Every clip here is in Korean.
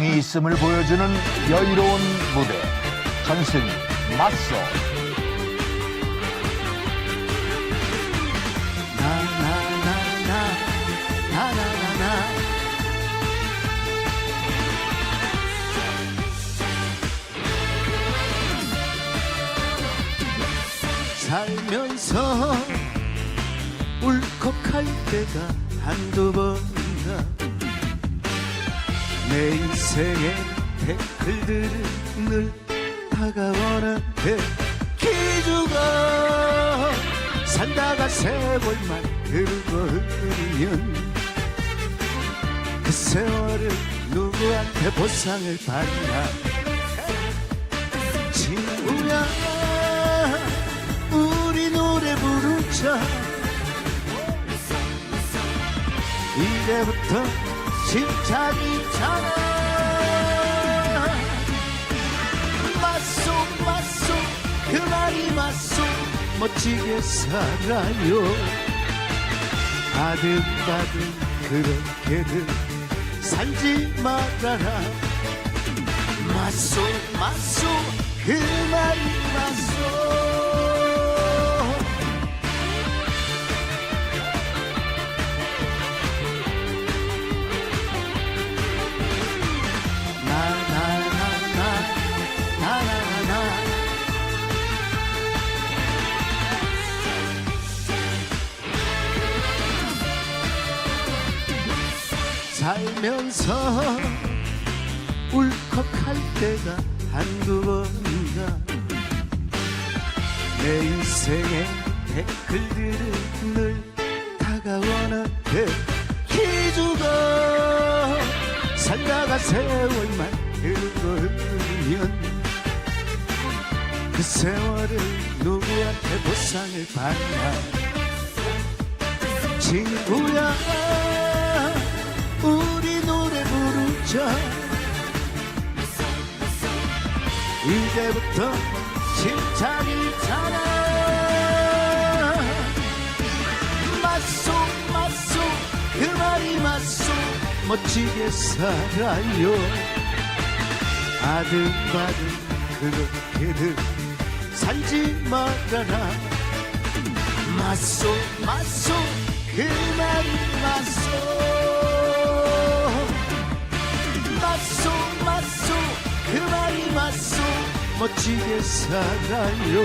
정이 있음을 보여주는 여유로운 무대. 전승 맞소. 살면서 울컥할 때가 한두 번인가 내 인생의 댓글들은 늘 다가오는데 기주가 살다가 세월만 흐르고 흐르면 그 세월을 누구한테 보상을 받나 친구야 우리 노래 부르자. 이제부터 시작이잖아 맞소 맞소 그 말이 맞소. 멋지게 살아요. 아득바득 그렇게들 살지 말아라. 맞소 맞소 그 말이 맞소 살면서 울컥할 때가 한두 번인가. 내 인생의 댓글들은 늘 다가오는데 기주가 살다가 세월만 흐르고 흐르면 그 세월을 누구한테 보상을 받나. 친구야 부르자 이제부터 시작이잖아 맞소 맞소 그 말이 맞소 멋지게 살아요. 아득바득 그렇게들 살지 말아라. 맞소 맞소 그 말이 맞소 맞소 멋지게 살아요.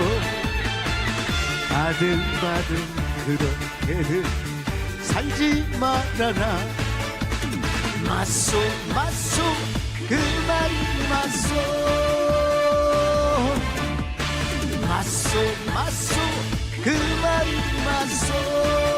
아등바등 그렇게들 살지 말아라. 맞소 맞소 그 말이 맞소. 맞소 맞소 그 말이 맞소